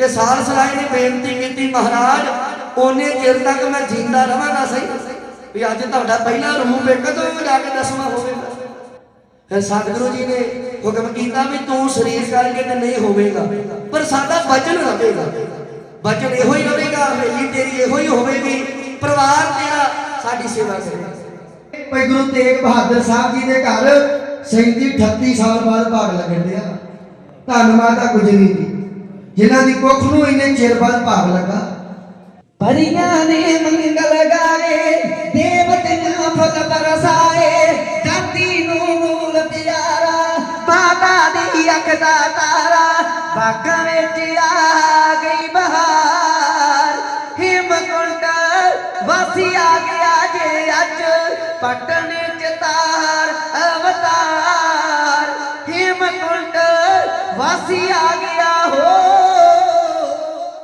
ਤੇ ਸਾਲ ਸਰਾਏ ਨੇ ਬੇਨਤੀ ਕੀਤੀ, ਮਹਾਰਾਜ ਉਹਨੇ ਚਿਰ ਤੱਕ ਮੈਂ ਜਿੰਦਾ ਰਵਾਂਗਾ ਸਹੀ। ਵੀ ਅੱਜ ਤੁਹਾਡਾ ਪਹਿਲਾ ਰੂਪ ਇੱਕ ਤੋਂ ਜਾ ਕੇ ਦਸਵਾਂ ਹੋਵੇਗਾ? ਫਿਰ ਸਤਿਗੁਰੂ ਜੀ ਨੇ ਹੁਕਮ ਕੀਤਾ ਵੀ ਤੂੰ ਸਰੀਰ ਕਰਕੇ ਤੇ ਨਹੀਂ ਹੋਵੇਗਾ, ਪਰ ਸਾਡਾ ਵਚਨ ਰਹੇਗਾ ਵਚਨ ਇਹੋ ਹੀ ਰਹੇਗਾ, ਹਵੇਲੀ ਤੇਰੀ ਇਹੋ ਹੀ ਹੋਵੇਗੀ, ਪਰਿਵਾਰ ਤੇਰਾ ਸਾਡੀ ਸੇਵਾ ਕਰੇਗਾ। ਭਾਈ ਗੁਰੂ ਤੇਗ ਬਹਾਦਰ ਸਾਹਿਬ ਜੀ ਦੇ ਘਰ 37 38 ਸਾਲ ਬਾਅਦ ਭਾਗ ਲੱਗਣ ਡਿਆ। ਧੰਨਵਾਦ ਆ ਗੁਜਰੀ ਜੀ। ਜਿਨ੍ਹਾਂ ਦੀ ਕੁੱਖ ਨੂੰ ਇਹਨੇ ਚਿਰ ਬਾਅਦ ਭਾਗ ਲੱਗਾ? ਪਰੀਆਂ ਨੇ ਮੰਗਲ ਗਾਏ ਦੇਵਤਿਆਂ ਫੁੱਲ ਬਰਸਾਏ ਧਰਤੀ ਨੂੰ ਮੂਲ ਪਿਆਰਾ ਮਾਤਾ ਦੀ ਅੱਖ ਦਾ ਤਾਰਾ, ਬਾਗਾਂ ਵਿੱਚ ਆ ਗਈ ਬਹਾਰ। ਹਿਮਕੁੰਡ ਵਾਸੀ ਆ ਗਿਆ ਜੇ ਅੱਜ, ਪਟਨ ਚ ਤਾਰ ਅਵਤਾਰ। ਹਿਮਕੁੰਡ ਵਾਸੀ ਆ ਗਿਆ ਹੋ